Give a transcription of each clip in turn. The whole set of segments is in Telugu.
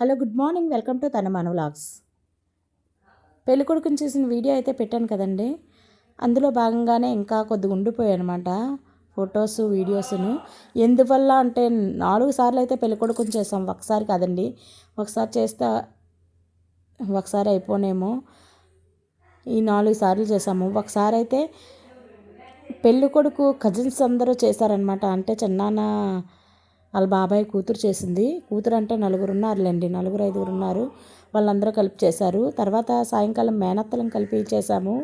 Hello good morning. Welcome to తన మన వ్లాగ్స్ పెళ్ళికొడుకుని చేసిన వీడియో అయితే పెట్టాను కదండి. అందులో భాగంగానే ఇంకా కొద్దిగా ఉండిపోయాయి అనమాట ఫొటోస్ వీడియోస్ను. ఎందువల్ల అంటే నాలుగు సార్లు అయితే పెళ్ళికొడుకుని చేసాం. ఒకసారి కాదండి. ఒకసారి చేస్తే ఒకసారి అయిపోనేమో. ఈ నాలుగు సార్లు చేసాము. ఒకసారి అయితే పెళ్ళికొడుకు కజిన్స్ అందరూ చేశారనమాట అంటే చిన్నాన్న వాళ్ళ బాబాయ్ కూతురు చేసింది. కూతురు అంటే నలుగురు ఉన్నారులేండి నలుగురు ఐదుగురు ఉన్నారు వాళ్ళందరూ కలిపి చేశారు. తర్వాత సాయంకాలం మేనత్తలం కలిపి చేశాము.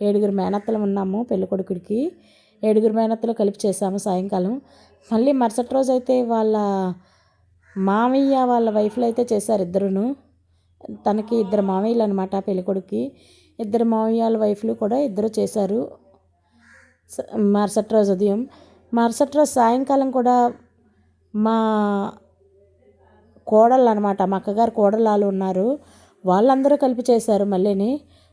ఏడుగురు మేనత్తలం ఉన్నాము పెళ్ళికొడుకుడికి ఏడుగురు మేనత్తలు కలిపి చేశాము సాయంకాలం. మళ్ళీ మరుసటి రోజు అయితే వాళ్ళ మామయ్య వాళ్ళ వైఫ్లు అయితే చేశారు ఇద్దరును. తనకి ఇద్దరు మామయ్యలు అనమాట పెళ్ళికొడుకి ఇద్దరు మామయ్యాల వైఫ్లు కూడా ఇద్దరు చేశారు. మరుసటి రోజు ఉదయం. మరుసటి రోజు సాయంకాలం కూడా మా కోడళ్ళు అనమాట మా అక్కగారు కోడళ్ళు వాళ్ళు ఉన్నారు. వాళ్ళందరూ కలిపి చేశారు మళ్ళీని.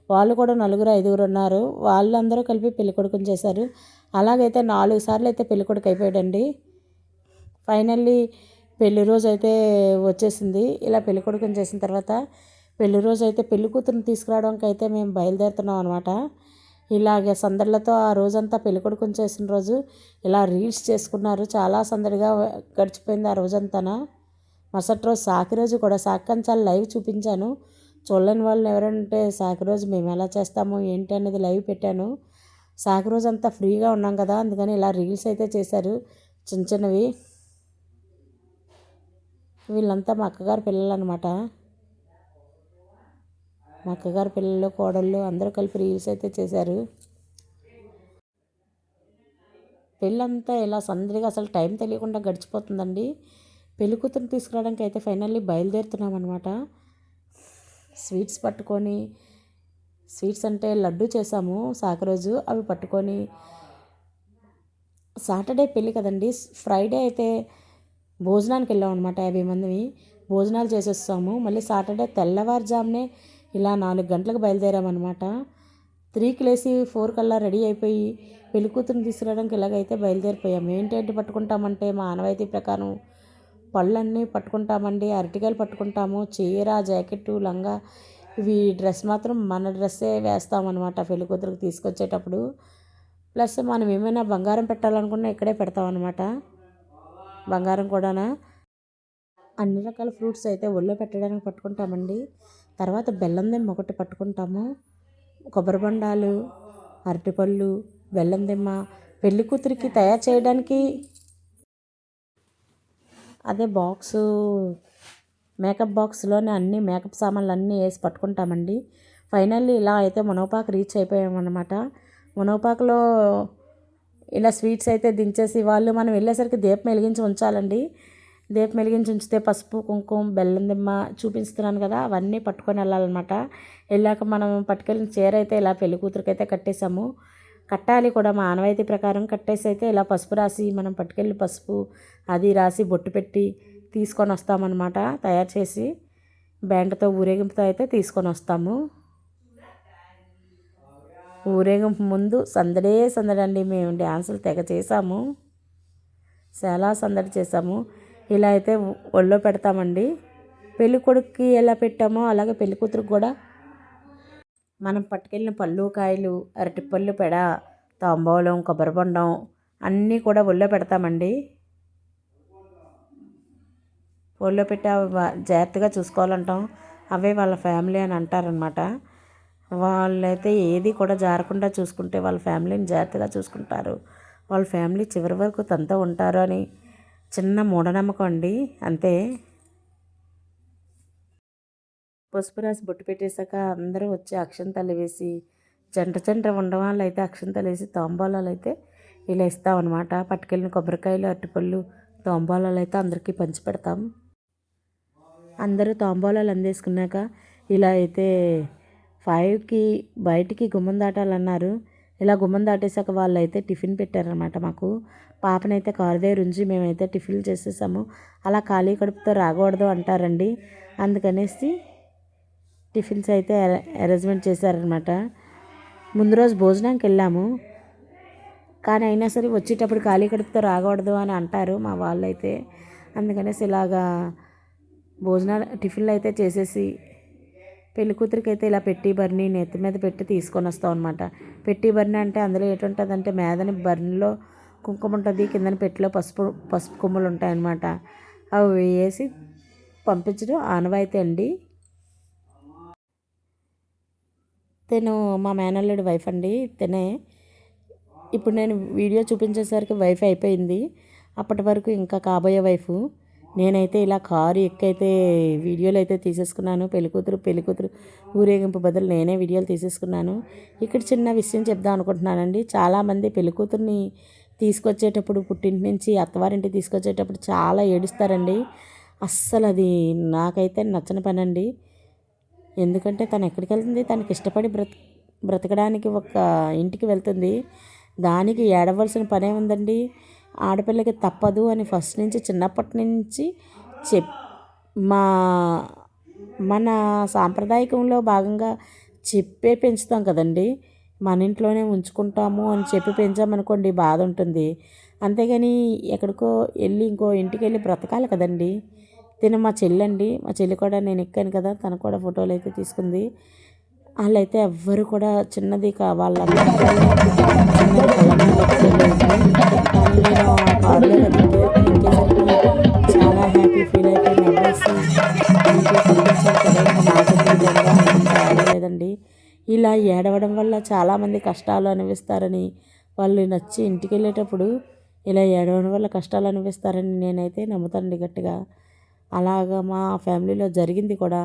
వాళ్ళు కూడా నలుగురు ఐదుగురు ఉన్నారు. వాళ్ళందరూ కలిపి పెళ్ళి కొడుకుని చేశారు. అలాగైతే నాలుగు సార్లు అయితే పెళ్ళి కొడుకు అయిపోయాడండి. ఫైనల్లీ పెళ్ళి రోజు అయితే వచ్చేసింది. ఇలా పెళ్ళి కొడుకుని చేసిన తర్వాత పెళ్ళి రోజు అయితే పెళ్ళి కూతురుని తీసుకురావడానికి అయితే మేము బయలుదేరుతున్నాం అనమాట ఇలాగే సందడిలతో ఆ రోజంతా పెళ్ళికొడుకుని చేసిన రోజు ఇలా రీల్స్ చేసుకున్నారు. చాలా సందడిగా గడిచిపోయింది ఆ రోజంతా మరుసటి రోజు సాకి రోజు కూడా సాకి కంచాలు లైవ్ చూపించాను. చూడలేని వాళ్ళు ఎవరంటే సాకి రోజు మేము ఎలా చేస్తాము ఏంటి అనేది లైవ్ పెట్టాను. సాకి రోజు అంతా ఫ్రీగా ఉన్నాం కదా అందుకని ఇలా రీల్స్ అయితే చేశారు చిన్న చిన్నవి. వీళ్ళంతా మా అక్కగారు పిల్లలు అనమాట మా అక్కగారు పిల్లలు కోడళ్ళు అందరూ కలిపి రీల్స్ అయితే చేశారు. పెళ్ళంతా ఇలా సందడిగా అసలు టైం తెలియకుండా గడిచిపోతుందండి. పెళ్ళి కూతురు తీసుకురావడానికి అయితే ఫైనల్లీ బయలుదేరుతున్నాం అనమాట స్వీట్స్ పట్టుకొని స్వీట్స్ అంటే లడ్డు చేసాము సాక రోజు. అవి పట్టుకొని సాటర్డే పెళ్ళి కదండి. ఫ్రైడే అయితే భోజనానికి వెళ్ళాం అనమాట యాభై మందిని. భోజనాలు చేసేస్తాము. మళ్ళీ సాటర్డే తెల్లవారుజామునే ఇలా నాలుగు గంటలకు బయలుదేరామన్నమాట. త్రీకి లేసి ఫోర్ కల్లా రెడీ అయిపోయి పెళ్ళి కూతురుని తీసుకురావడానికి ఇలాగైతే బయలుదేరిపోయాము ఏంటంటే పట్టుకుంటామంటే మా ఆనవాయితీ ప్రకారం పళ్ళన్నీ పట్టుకుంటామండి అరటికాయలు పట్టుకుంటాము చీర జాకెట్టు లంగా ఇవి డ్రెస్ మాత్రం మన డ్రెస్సే వేస్తామన్నమాట పెళ్ళి కూతురికి తీసుకొచ్చేటప్పుడు. ప్లస్ మనం ఏమైనా బంగారం పెట్టాలనుకున్నా ఇక్కడే పెడతామన్నమాట. బంగారం కూడానా? అన్ని రకాల ఫ్రూట్స్ అయితే ఒళ్ళో పెట్టడానికి పట్టుకుంటామండి. తర్వాత బెల్లం దిమ్మ ఒకటి పట్టుకుంటాము. కొబ్బరి బొండాలు అరటిపళ్ళు బెల్లం దిమ్మ. పెళ్ళి కూతురికి తయారు చేయడానికి అదే బాక్సు మేకప్ బాక్స్లోనే అన్ని మేకప్ సామాన్లు అన్నీ వేసి పట్టుకుంటామండి. ఫైనల్లీ ఇలా అయితే మునవపాకు రీచ్ అయిపోయామన్నమాట. మునవపాకులో ఇలా స్వీట్స్ అయితే దించేసి వాళ్ళు మనం వెళ్ళేసరికి దీపం వెలిగించి ఉంచాలండి. దీపం వెలిగించి ఉంచితే పసుపు కుంకుమ బెల్లం దిమ్మ చూపిస్తున్నాను కదా అవన్నీ పట్టుకొని వెళ్ళాలన్నమాట. వెళ్ళాక మనం పట్టుకెళ్ళిన చీర అయితే ఇలా పెళ్ళి కూతురికైతే అయితే కట్టేసాము కట్టాలి కూడా మా ఆనవాయితీ ప్రకారం కట్టేసి అయితే ఇలా పసుపు రాసి మనం పట్టుకెళ్ళి పసుపు అది రాసి బొట్టు పెట్టి తీసుకొని వస్తామన్నమాట. తయారు చేసి బ్యాండ్తో ఊరేగింపుతో అయితే తీసుకొని వస్తాము. ఊరేగింపు ముందు సందడే సందడండి మేము డ్యాన్సులు తెగ చేసాము చాలా సందడి చేసాము ఇలా అయితే ఒళ్ళో పెడతామండి. పెళ్ళి కొడుకుకి ఎలా పెట్టామో అలాగే పెళ్ళి కూతురికి కూడా. మనం పట్టుకెళ్ళిన పళ్ళు కాయలు అరటిపళ్ళు పెడ తాంబూలం కొబ్బరి బొండం అన్నీ కూడా ఒళ్ళో పెడతామండి. ఒళ్ళో పెట్టి జాగ్రత్తగా చూసుకోవాలంటాం. అవే వాళ్ళ ఫ్యామిలీ అని అంటారనమాట. వాళ్ళైతే ఏది కూడా జారకుండా చూసుకుంటే వాళ్ళ ఫ్యామిలీని జాగ్రత్తగా చూసుకుంటారు. వాళ్ళ ఫ్యామిలీ చివరి వరకు తనతో ఉంటారు అని చిన్న మూఢనమ్మకం అండి. అంతే. పసుపు రాసి బొట్టు పెట్టేశాక అందరూ వచ్చి అక్షంతలు వేసి జంట జంట ఉండవాళ్ళు అయితే అక్షంతలు వేసి తాంబాలాలు అయితే ఇలా ఇస్తామన్నమాట. పట్టుకెళ్ళిన కొబ్బరికాయలు అరటిపళ్ళు తాంబాలాలు అయితే అందరికీ పంచి పెడతాం. అందరూ తాంబాలాలు అందేసుకున్నాక ఇలా అయితే ఫైవ్కి బయటికి గుమ్మం దాటాలన్నారు. ఇలా గుమ్మం దాటేసాక వాళ్ళు అయితే టిఫిన్ పెట్టారనమాట మాకు. పాపనైతే కారు దగ్గర ఉంచి మేమైతే టిఫిన్లు చేసేసాము. అలా ఖాళీ కడుపుతో రాకూడదు అంటారండి. అందుకనేసి టిఫిన్స్ అయితే అరేంజ్మెంట్ చేశారనమాట ముందు రోజు భోజనానికి వెళ్ళాము. కానీ అయినా సరే వచ్చేటప్పుడు ఖాళీ కడుపుతో రాకూడదు అని అంటారు మా వాళ్ళు అయితే అందుకనేసి ఇలాగా భోజనాలు టిఫిన్లు అయితే చేసేసి పెళ్ళి కూతురికి అయితే ఇలా పెట్టి బర్ని నెత్తి మీద పెట్టి తీసుకొని వస్తాం అనమాట పెట్టి బర్ని అంటే అందులో ఏంటుంటుంది అంటే మీదని బర్నిలో కుంకుమ ఉంటుంది కిందన పెట్టిలో పసుపు పసుపు కొమ్ములు ఉంటాయన్నమాట అవి వేసి పంపించడం ఆనవాయితీ అండి. తను మా మేనల్లుడి వైఫ్ అండి. తనే ఇప్పుడు నేను వీడియో చూపించేసరికి వైఫ్ అయిపోయింది. అప్పటి వరకు ఇంకా కాబోయే వైఫ్. నేనైతే ఇలా కారు ఎక్కైతే వీడియోలు అయితే తీసేసుకున్నాను పెళ్ళికూతురు పెళ్ళికూతురు ఊరేగింపు బదులు నేనే వీడియోలు తీసేసుకున్నాను. ఇక్కడ చిన్న విషయం చెప్దాం అనుకుంటున్నానండి. చాలామంది పెళ్ళికూతుర్ని తీసుకొచ్చేటప్పుడు పుట్టింటి నుంచి అత్తవారింటికి తీసుకొచ్చేటప్పుడు చాలా ఏడుస్తారండి. అస్సలు అది నాకైతే నచ్చని పని అండి ఎందుకంటే తను ఎక్కడికి వెళ్తుంది? తనకి ఇష్టపడి బ్రత బ్రతకడానికి ఒక ఇంటికి వెళ్తుంది. దానికి ఏడవలసిన పనే ఉందండి. ఆడపిల్లకి తప్పదు అని ఫస్ట్ నుంచి చిన్నప్పటి నుంచి చెప్ మా మన సాంప్రదాయకంలో భాగంగా చెప్పే పెంచుతాం కదండి. మన ఇంట్లోనే ఉంచుకుంటాము అని చెప్పి పెంచామనుకోండి బాధ ఉంటుంది. అంతేగాని ఎక్కడికో వెళ్ళి ఇంకో ఇంటికి వెళ్ళి బ్రతకాలి కదండి. తిన మా చెల్లండి మా చెల్లి కూడా నేను ఎక్కాను కదా తను కూడా ఫోటోలు అయితే తీసుకుంది. వాళ్ళైతే ఎవ్వరు కూడా చిన్నది కా వాళ్ళ చాలా హ్యాపీ ఫీల్ అయిపోయి లేదండి ఇలా ఏడవడం వల్ల చాలామంది కష్టాలు అనిపిస్తారని వాళ్ళు నచ్చి ఇంటికి వెళ్ళేటప్పుడు ఇలా ఏడవడం వల్ల కష్టాలు అనిపిస్తారని నేనైతే నమ్ముతానండి గట్టిగా అలాగా మా ఫ్యామిలీలో జరిగింది కూడా.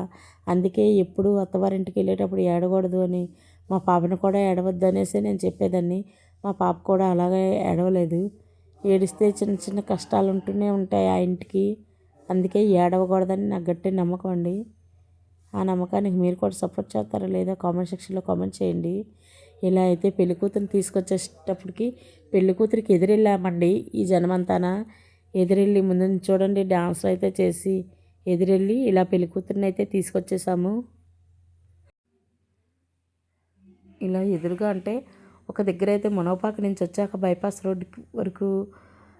అందుకే ఎప్పుడు అత్తవారింటికి వెళ్ళేటప్పుడు ఏడకూడదు అని మా పాపను కూడా ఏడవద్దు అనేసి నేను చెప్పేదాన్ని. మా పాప కూడా అలాగే ఏడవలేదు. ఏడిస్తే చిన్న చిన్న కష్టాలు ఉంటూనే ఉంటాయి ఆ ఇంటికి. అందుకే ఏడవకూడదని నాకు గట్టి నమ్మకం అండి. ఆ నమ్మకానికి మీరు కూడా సపోర్ట్ చేస్తారా లేదా కామెంట్ సెక్షన్లో కామెంట్ చేయండి. ఇలా అయితే పెళ్ళికూతురిని తీసుకొచ్చేటప్పటికి పెళ్ళి కూతురికి ఎదురెళ్ళామండి ఈ జనమంతానా. ఎదురెళ్ళి ముందు చూడండి డాన్స్ అయితే చేసి ఎదురెళ్ళి ఇలా పెళ్ళి కూతురిని అయితే తీసుకొచ్చేసాము. ఇలా ఎదురుగా అంటే ఒక దగ్గర అయితే మునవపాక నుంచి వచ్చాక బైపాస్ రోడ్ వరకు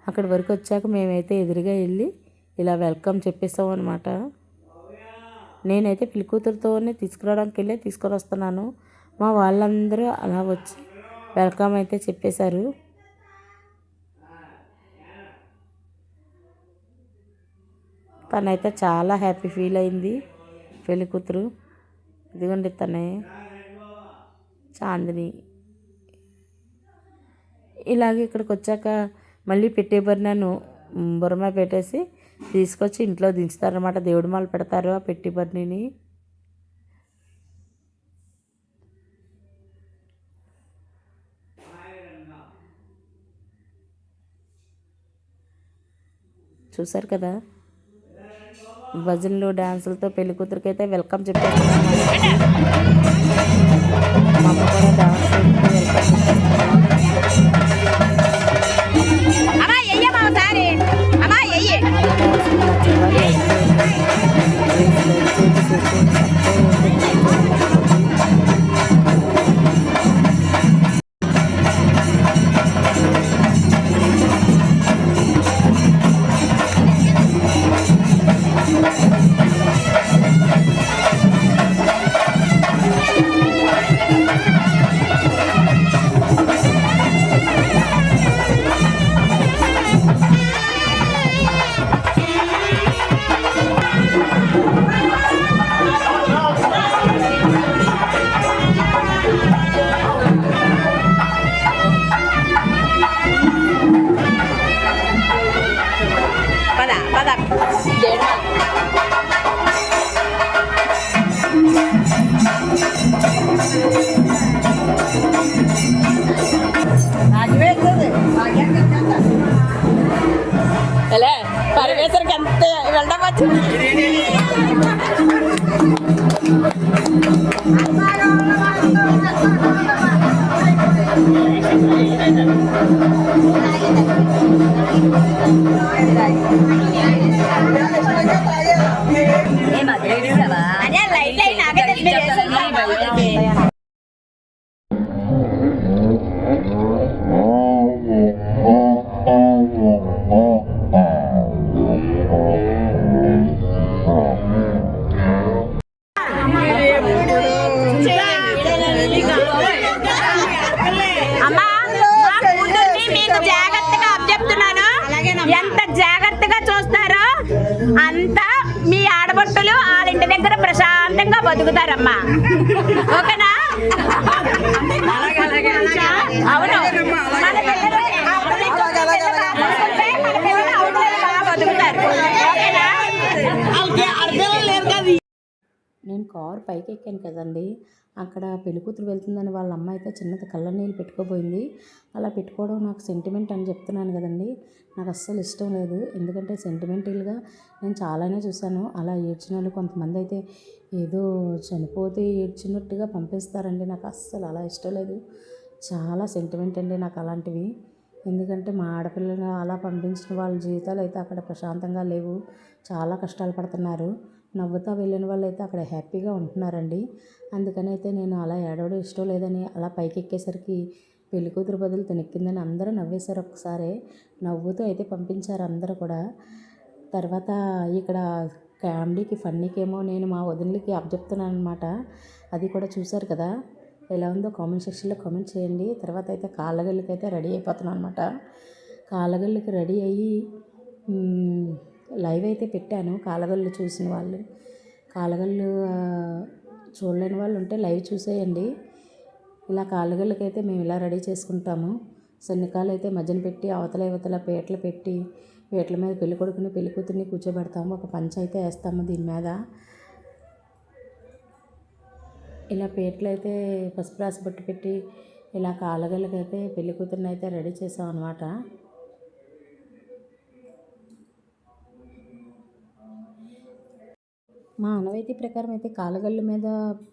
అక్కడి వరకు వచ్చాక మేమైతే ఎదురుగా వెళ్ళి ఇలా వెల్కమ్ చెప్పేసాం అనమాట నేనైతే పెళ్ళి కూతురుతోనే తీసుకురావడానికి వెళ్ళి తీసుకొని వస్తున్నాను. మా వాళ్ళందరూ అలా వచ్చి వెల్కమ్ అయితే చెప్పేశారు. తనైతే చాలా హ్యాపీ ఫీల్ అయింది. పెళ్ళి కూతురు. ఇదిగోండి తనే. చాందిని. ఇలాగే ఇక్కడికి వచ్చాక మళ్ళీ పెట్టే బర్ణను బురమ పెట్టేసి తీసుకొచ్చి ఇంట్లో దించుతారనమాట దేవుడి మాలు పెడతారు ఆ పెట్టి బర్ణిని చూసారు కదా? భజనలు డ్యాన్సులతో పెళ్ళి కూతురికి అయితే వెల్కమ్ చెప్పారు మా అమ్మ కూడా డాన్స్ వెల్కమ్ product. അല്ലേ പരമേശ്വർക്ക് എന്ത് വെള്ളം പറ്റും అంతే వెళ్ళడం వచ్చింది అదే లైట్ అవును. మన పిల్లలు నేను కారు పైకి ఎక్కాను కదండి. అక్కడ పెళ్ళి కూతురు వెళ్తుందని వాళ్ళ అమ్మ అయితే చిన్నది కళ్ళ నీళ్ళు పెట్టుకోబోయింది. అలా పెట్టుకోవడం నాకు సెంటిమెంట్ అని చెప్తున్నాను కదండి. నాకు అస్సలు ఇష్టం లేదు. ఎందుకంటే సెంటిమెంటల్గా నేను చాలానే చూశాను. అలా ఏడ్చిన వాళ్ళు కొంతమంది అయితే ఏదో చనిపోతే ఏడ్చినట్టుగా పంపిస్తారండి. నాకు అస్సలు అలా ఇష్టం లేదు. చాలా సెంటిమెంట్ అండి నాకు అలాంటివి ఎందుకంటే మా ఆడపిల్లలు అలా పంపించిన వాళ్ళ జీవితాలు అయితే అక్కడ ప్రశాంతంగా లేవు. చాలా కష్టాలు పడుతున్నారు. నవ్వుతా వెళ్ళిన వాళ్ళు అయితే అక్కడ హ్యాపీగా ఉంటున్నారండి. అందుకని అయితే నేను అలా ఏడవడం ఇష్టం లేదని అలా పైకి ఎక్కేసరికి పెళ్ళి కూతురు బదులు తినెక్కిందని అందరూ నవ్వేశారు ఒకసారి నవ్వుతూ అయితే పంపించారు అందరూ కూడా. తర్వాత ఇక్కడ కామెడీకి ఫన్నీకేమో నేను మా వదినలకి అప్పచెప్తున్నాను అనమాట అది కూడా చూశారు కదా. ఎలా ఉందో కామెంట్ సెక్షన్లో కామెంట్ చేయండి. తర్వాత అయితే కాళ్ళగళ్ళకి అయితే రెడీ అయిపోతున్నాను అనమాట కాళ్ళగళ్ళకి రెడీ అయ్యి లైవ్ అయితే పెట్టాను కాళ్ళగళ్ళు చూసిన వాళ్ళు. కాళ్ళగళ్ళు చూడలేని వాళ్ళు ఉంటే లైవ్ చూసేయండి. ఇలా కాళ్ళగళ్ళకి అయితే మేము ఇలా రెడీ చేసుకుంటాము. సన్నికాలు అయితే మధ్యన పెట్టి అవతల ఇవతల పీటలు పెట్టి పీటల మీద పెళ్ళికొడుకుని కొడుకుని పెళ్ళి కూతుర్ని కూర్చోబెడతాము. ఒక పంచ అయితే వేస్తాము దీని మీద. ఇలా పీటలు అయితే పసుపు రాసి బొట్టు పెట్టి ఇలా కాలగలకైతే పెళ్ళి కూతుర్ని అయితే రెడీ చేసాం అనమాట మా ఆనవాయితీ ప్రకారం అయితే కాళ్ళగళ్ళ మీద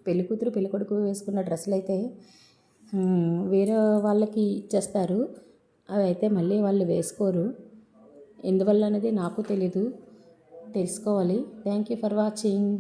పెళ్ళి కూతురు పెళ్ళి కొడుకు వేసుకున్న డ్రెస్సులు అయితే వేరే వాళ్ళకి ఇచ్చేస్తారు. అవి అయితే మళ్ళీ వాళ్ళు వేసుకోరు. ఎందువల్ల అనేది నాకు తెలీదు. తెలుసుకోవాలి. Thank you for watching